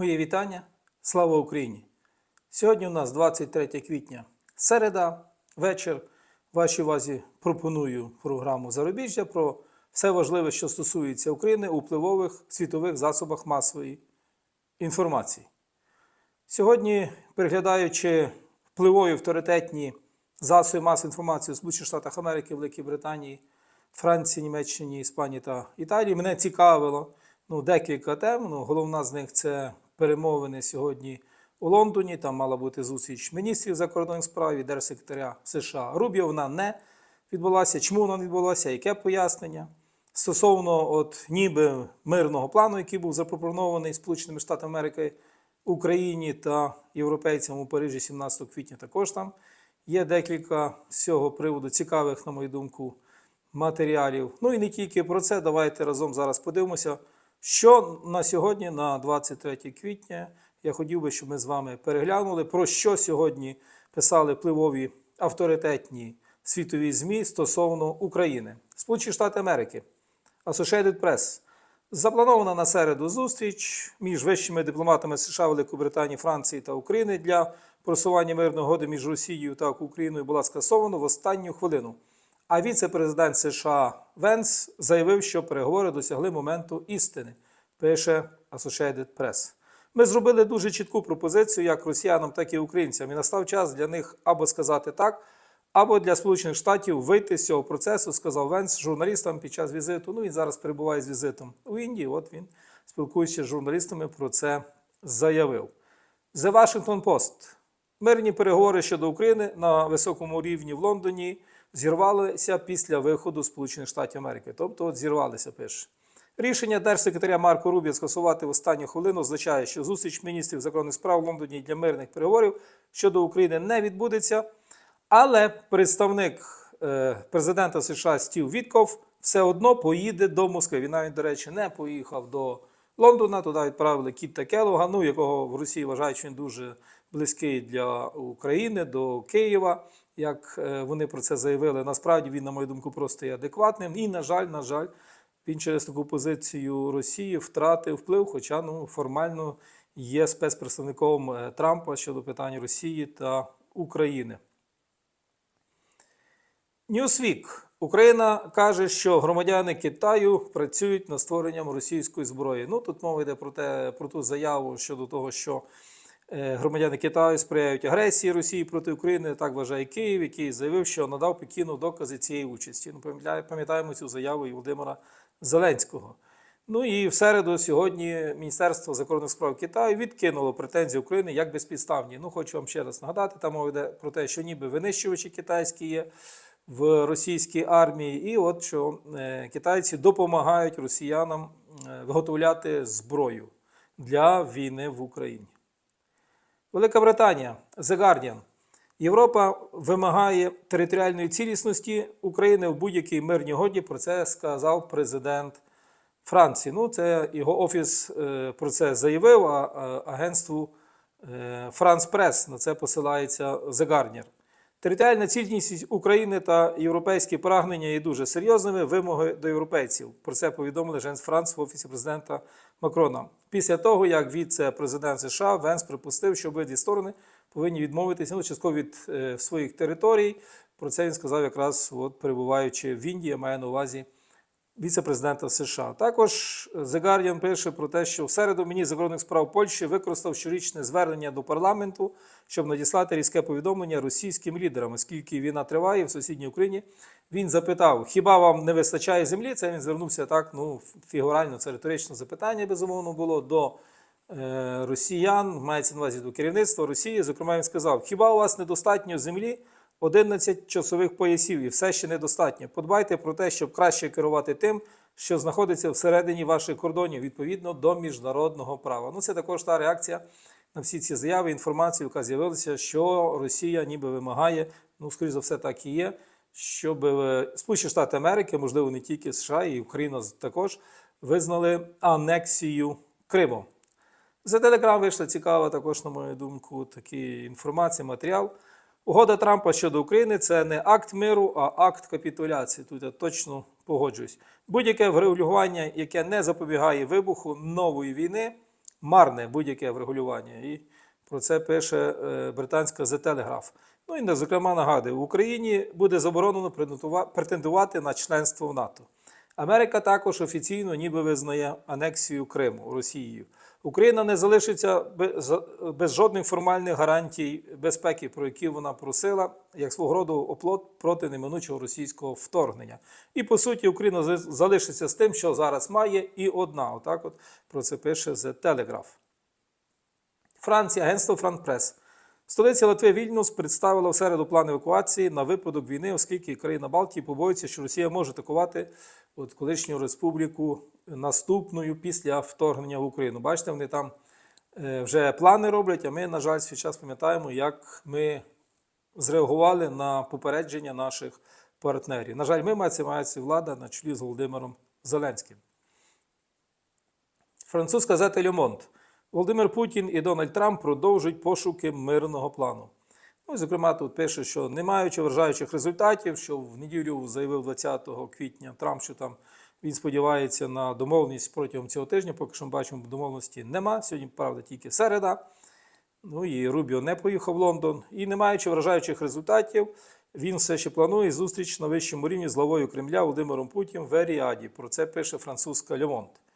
Моє вітання. Слава Україні! Сьогодні у нас 23 квітня, середа, вечір. Вашій увазі пропоную програму Зарубіжжя про все важливе, що стосується України у впливових світових засобах масової інформації. Сьогодні, переглядаючи впливові авторитетні засоби масової інформації у Сполучених Штатах Америки, Великій Британії, Франції, Німеччині, Іспанії та Італії, мене цікавило ну, декілька тем. Ну, головна з них це перемовини сьогодні у Лондоні. Там мала бути зустріч міністрів закордонних справ і держсекретаря США. Рубіо вона не відбулася. Чому вона не відбулася? Яке пояснення? Стосовно от ніби мирного плану, який був запропонований Сполученими Штатами Америки Україні та європейцям у Парижі 17 квітня, також там є декілька з цього приводу цікавих, на мою думку, матеріалів. Ну і не тільки про це. Давайте разом зараз подивимося, що на сьогодні, на 23 квітня, я хотів би, щоб ми з вами переглянули, про що сьогодні писали впливові авторитетні світові ЗМІ стосовно України. Сполучені Штати Америки, Associated Press. Запланована на середу зустріч між вищими дипломатами США, Великої Британії, Франції та України для просування мирної угоди між Росією та Україною була скасована в останню хвилину. А віце-президент США Венс заявив, що переговори досягли моменту істини, пише Associated Press. Ми зробили дуже чітку пропозицію як росіянам, так і українцям. І настав час для них або сказати так, або для Сполучених Штатів вийти з цього процесу, сказав Венс журналістам під час візиту. Ну він зараз перебуває з візитом у Індії. От він, спілкуючись з журналістами, про це заявив. The Washington Post. Мирні переговори щодо України на високому рівні в Лондоні зірвалися після виходу Сполучених Штатів Америки. Тобто, от зірвалися, пише. Рішення держсекретаря Марко Рубія скасувати в останню хвилину означає, що зустріч міністрів закордонних справ в Лондоні для мирних переговорів щодо України не відбудеться. Але представник е, президента США Стів Вітков все одно поїде до Москви. Він навіть, до речі, не поїхав до Лондона. Туди відправили Кітта Келога, ну, якого в Росії вважають, що він дуже близький для України, до Києва. Як е, вони про це заявили, насправді він, на мою думку, просто є адекватним. І, на жаль, на жаль, він через таку позицію Росії втратив вплив, хоча ну, формально є спецпредставником е, Трампа щодо питань Росії та України. Ньюсвік. Україна каже, що громадяни Китаю працюють над створенням російської зброї. Ну тут мова йде про те, про ту заяву щодо того, що громадяни Китаю сприяють агресії Росії проти України. Так вважає Київ, який заявив, що надав Пекіну докази цієї участі. Ну, пам'ятає- пам'ятаємо цю заяву і Володимира Зеленського. Ну і в середу сьогодні Міністерство закордонних справ Китаю відкинуло претензії України як безпідставні. Ну, хочу вам ще раз нагадати, там мова йде про те, що ніби винищувачі китайські є в російській армії, і от що е, китайці допомагають росіянам е, виготовляти зброю для війни в Україні. Велика Британія, The Guardian. Європа вимагає територіальної цілісності України в будь-якій мирній годі. Про це сказав президент Франції. Ну, це його офіс е, про це заявив, а е, агентству Франс Прес на це посилається The Guardian. Територіальна цілісність України та європейські прагнення є дуже серйозними вимоги до європейців. Про це повідомили Женс Франц в офісі президента Макрона. Після того, як віце-президент США Венс припустив, що обидві сторони повинні відмовитися ну, частково від е, своїх територій. Про це він сказав якраз от, перебуваючи в Індії, має на увазі віце-президента США. Також The Guardian пише про те, що в середу міністр закордонних справ Польщі використав щорічне звернення до парламенту, щоб надіслати різке повідомлення російським лідерам, оскільки війна триває в сусідній Україні. Він запитав: хіба вам не вистачає землі? Це він звернувся так. Ну фігурально, це риторичне запитання, безумовно, було до е, росіян, мається на увазі до керівництва Росії. Зокрема, він сказав: хіба у вас недостатньо землі? 11 часових поясів і все ще недостатньо. Подбайте про те, щоб краще керувати тим, що знаходиться всередині ваших кордонів відповідно до міжнародного права. Ну, це також та реакція на всі ці заяви, інформацію, яка з'явилася, що Росія ніби вимагає, ну, скоріш за все, так і є, щоб е, Сполучені Штати Америки, можливо, не тільки США, і Україна також визнали анексію Криму. За Телеграм вийшла цікава також, на мою думку, такі інформація, матеріал. Угода Трампа щодо України це не акт миру, а акт капітуляції. Тут я точно погоджуюсь. Будь-яке врегулювання, яке не запобігає вибуху нової війни, марне будь-яке врегулювання. І про це пише е, британська The Telegraph. Ну і зокрема нагадую, в Україні буде заборонено претендувати на членство в НАТО. Америка також офіційно ніби визнає анексію Криму Росією. Україна не залишиться без, жодних формальних гарантій безпеки, про які вона просила, як свого роду оплот проти неминучого російського вторгнення. І по суті, Україна залишиться з тим, що зараз має, і одна. Отак, от про це пише The Telegraph. Франція, агентство Франпрес. Столиця Литви Вільнюс представила в середу план евакуації на випадок війни, оскільки країна Балтії побоюється, що Росія може атакувати от колишню республіку наступною після вторгнення в Україну. Бачите, вони там е, вже плани роблять, а ми, на жаль, свій час пам'ятаємо, як ми зреагували на попередження наших партнерів. На жаль, ми мається мається влада на чолі з Володимиром Зеленським. Французька газета Le. Володимир Путін і Дональд Трамп продовжують пошуки мирного плану. Ну, зокрема, тут пише, що не маючи вражаючих результатів, що в неділю заявив 20 квітня Трамп, що там він сподівається на домовленість протягом цього тижня. Поки що ми бачимо, домовленості нема. Сьогодні, правда, тільки середа. Ну і Рубіо не поїхав в Лондон. І не маючи вражаючих результатів, він все ще планує зустріч на вищому рівні з главою Кремля Володимиром Путіним в Еріаді. Про це пише французька Monde.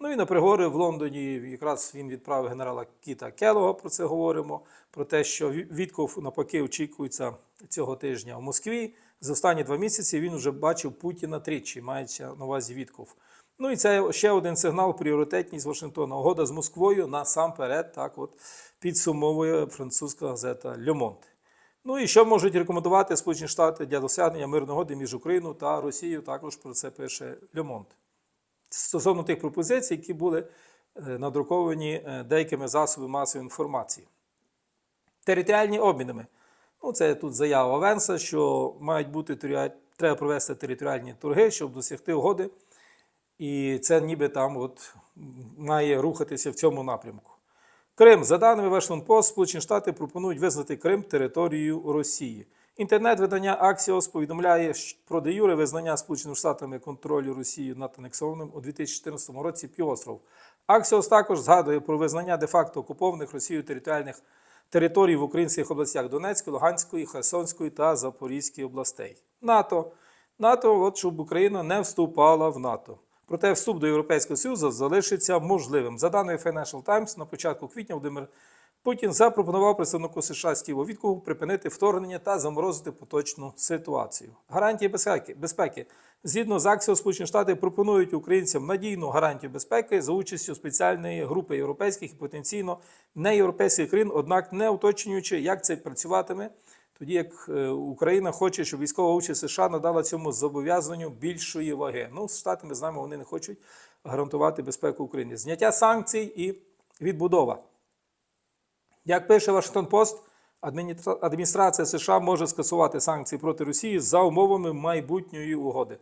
Ну і на пригори в Лондоні якраз він відправив генерала Кіта Келога, про це говоримо. Про те, що Вітков навпаки очікується цього тижня в Москві. За останні два місяці він вже бачив Путіна тричі, мається на увазі Вітков. Ну і це ще один сигнал пріоритетність Вашингтона. Угода з Москвою насамперед так от підсумовує французька газета Le. Ну і що можуть рекомендувати Сполучені Штати для досягнення мирної угоди між Україною та Росією? Також про це пише Le стосовно тих пропозицій, які були е, надруковані е, деякими засобами масової інформації. Територіальні обмінами. Ну, це тут заява Венса, що мають бути треба провести територіальні торги, щоб досягти угоди. І це ніби там от має рухатися в цьому напрямку. Крим, за даними Washington Post, Сполучені Штати пропонують визнати Крим територією Росії. Інтернет-видання Axios повідомляє про де юре визнання Сполученими Штатами контролю Росії над анексованим у 2014 році півостров. Axios також згадує про визнання де-факто окупованих Росією територіальних територій в українських областях Донецької, Луганської, Херсонської та Запорізької областей. НАТО. НАТО, от щоб Україна не вступала в НАТО. Проте вступ до Європейського Союзу залишиться можливим. За даними Financial Times, на початку квітня Володимир Путін запропонував представнику США Стіву Віткову припинити вторгнення та заморозити поточну ситуацію. Гарантії безпеки. безпеки. Згідно з акцією Сполучені Штати пропонують українцям надійну гарантію безпеки за участю спеціальної групи європейських і потенційно неєвропейських країн, однак не уточнюючи, як це працюватиме, тоді як е, Україна хоче, щоб військова участь США надала цьому зобов'язанню більшої ваги. Ну, Штати, ми знаємо, вони не хочуть гарантувати безпеку України. Зняття санкцій і відбудова. Як пише Вашингтон Пост, адміністрація США може скасувати санкції проти Росії за умовами майбутньої угоди.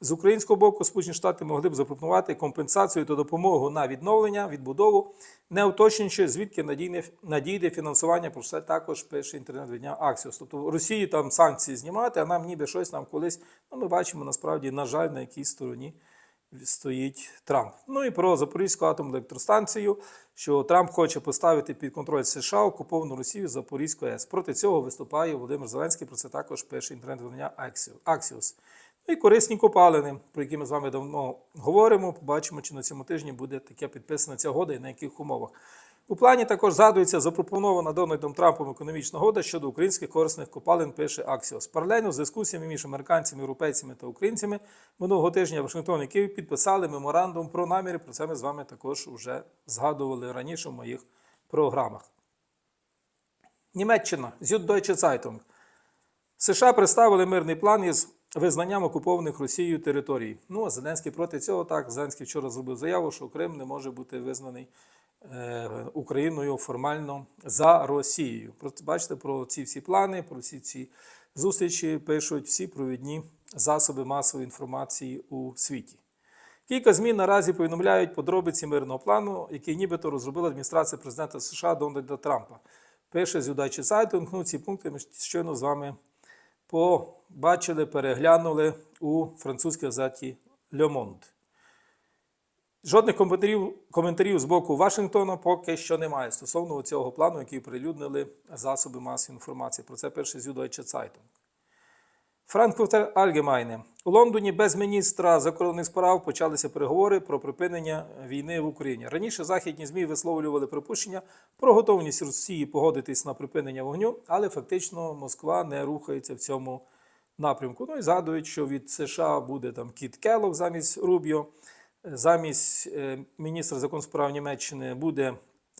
З українського боку, Сполучені Штати могли б запропонувати компенсацію та допомогу на відновлення, відбудову, не уточнюючи, звідки надійне, надійде фінансування. Про це також пише інтернет-видання Axios. Тобто Росії там санкції знімати, а нам ніби щось нам колись. Ну, ми бачимо насправді, на жаль, на якій стороні стоїть Трамп. Ну і про Запорізьку атомну електростанцію, що Трамп хоче поставити під контроль США окуповану Росію Запорізьку АЕС. Проти цього виступає Володимир Зеленський. Про це також пише інтернет-видання Axios. Ну і корисні копалини, про які ми з вами давно говоримо. Побачимо, чи на цьому тижні буде таке підписана ця года і на яких умовах. У плані також згадується запропонована Дональдом Трампом економічна угода щодо українських корисних копалин, пише Axios. Паралельно з дискусіями між американцями, європейцями та українцями минулого тижня Вашингтон і Київ підписали меморандум про наміри. Про це ми з вами також вже згадували раніше в моїх програмах. Німеччина Süddeutsche Zeitung. США представили мирний план із визнанням окупованих Росією територій. Ну, а Зеленський проти цього так. Зеленський вчора зробив заяву, що Крим не може бути визнаний Україною формально за Росією. Бачите, про ці всі плани, про всі ці зустрічі пишуть всі провідні засоби масової інформації у світі. Кілька змін наразі повідомляють подробиці мирного плану, який нібито розробила адміністрація президента США Дональда Трампа. Пише з Удачі сайту, ну, ці пункти ми щойно з вами побачили, переглянули у французькій газеті Le Monde. Жодних коментарів, коментарів з боку Вашингтона поки що немає стосовно цього плану, який прилюднили засоби масової інформації. Про це пише Süddeutsche Zeitung. Frankfurter Allgemeine. У Лондоні без міністра закордонних справ почалися переговори про припинення війни в Україні. Раніше західні ЗМІ висловлювали припущення про готовність Росії погодитись на припинення вогню, але фактично Москва не рухається в цьому напрямку. Ну і згадують, що від США буде там Кіт Келлог замість Рубіо, замість е, міністра законних справ Німеччини буде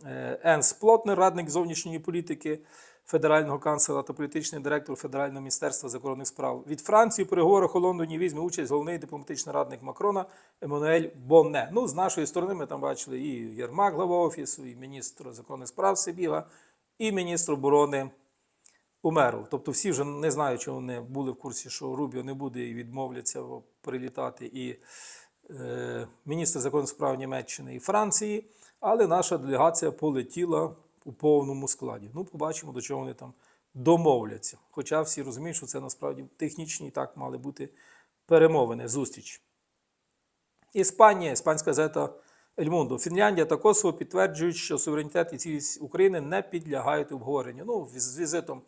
е, Енс Плотнер, радник зовнішньої політики федерального канцлера та політичний директор Федерального міністерства закордонних справ. Від Франції у переговорах у Лондоні візьме участь головний дипломатичний радник Макрона Еммануель Бонне. Ну, з нашої сторони ми там бачили і Єрмак, глава офісу, і міністр закордонних справ Сибіга, і міністр оборони Умеров. Тобто всі вже не знаю, чи вони були в курсі, що Рубіо не буде і відмовляться прилітати і міністр закордонних справ Німеччини і Франції, але наша делегація полетіла у повному складі. Ну, побачимо, до чого вони там домовляться. Хоча всі розуміють, що це насправді технічні і так мали бути перемовини, зустріч. Іспанія, іспанська газета Ель Мундо. Фінляндія та Косово підтверджують, що суверенітет і цілість України не підлягають обговоренню. Ну, з візитом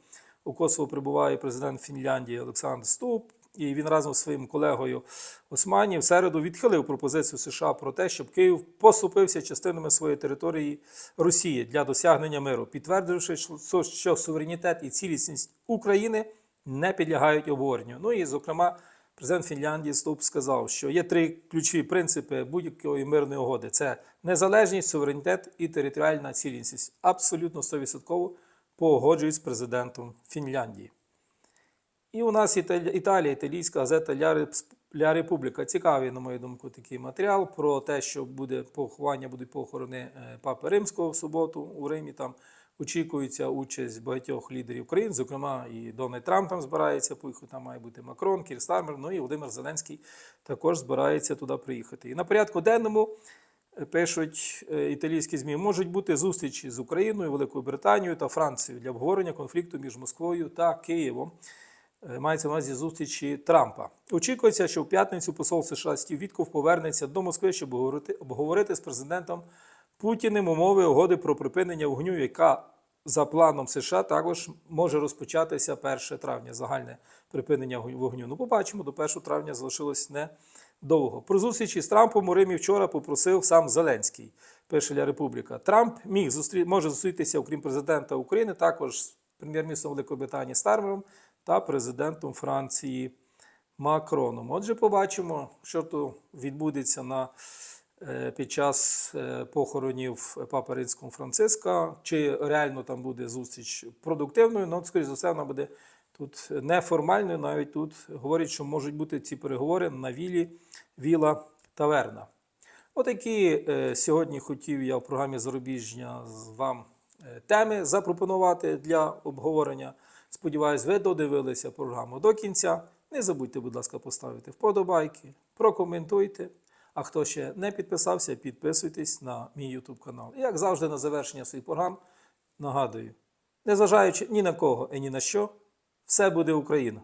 у Косово прибуває президент Фінляндії Олександр Ступ, і він разом з своїм колегою Османі в середу відхилив пропозицію США про те, щоб Київ поступився частинами своєї території Росії для досягнення миру, підтвердивши, що- суверенітет і цілісність України не підлягають обговоренню. Ну і зокрема. Президент Фінляндії Ступ сказав, що є три ключові принципи будь-якої мирної угоди: це незалежність, суверенітет і територіальна цілісність. Абсолютно 100% погоджують з президентом Фінляндії. І у нас Італія, італійська газета Ля Реп- Републіка. Цікавий, на мою думку, такий матеріал про те, що буде поховання, будуть похорони е, Папи Римського в суботу у Римі. Там очікується участь багатьох лідерів країн, зокрема і Дональд Трамп там збирається поїхати, там має бути Макрон, Кір Стармер, ну і Володимир Зеленський також збирається туди приїхати. І на порядку денному е, пишуть е, італійські ЗМІ, можуть бути зустрічі з Україною, Великою Британією та Францією для обговорення конфлікту між Москвою та Києвом. Е, Мається на увазі зустрічі Трампа. Очікується, що в п'ятницю посол США Стів Вітков повернеться до Москви, щоб обговорити, з президентом Путіним умови угоди про припинення вогню, яка за планом США також може розпочатися 1 травня. Загальне припинення вогню. Ну, побачимо, до 1 травня залишилось недовго. Про зустрічі з Трампом у Римі вчора попросив сам Зеленський. Пише Ля Републіка. Трамп міг зустрі... може зустрітися, окрім президента України, також з прем'єр-міністром Великої Британії Стармером та президентом Франції Макроном. Отже, побачимо, що тут відбудеться на, е, під час е, похоронів Папи Римського Франциска. Чи реально там буде зустріч продуктивною? Ну, скоріш за все, вона буде тут неформальною. Навіть тут говорять, що можуть бути ці переговори на вілі Віла Таверна. Отакі е, сьогодні хотів я в програмі Зарубіжня з вам теми запропонувати для обговорення. Сподіваюсь, ви додивилися програму до кінця. Не забудьте, будь ласка, поставити вподобайки, прокоментуйте. А хто ще не підписався, підписуйтесь на мій YouTube канал. І як завжди, на завершення своїх програм нагадую: незважаючи ні на кого і ні на що, все буде Україна!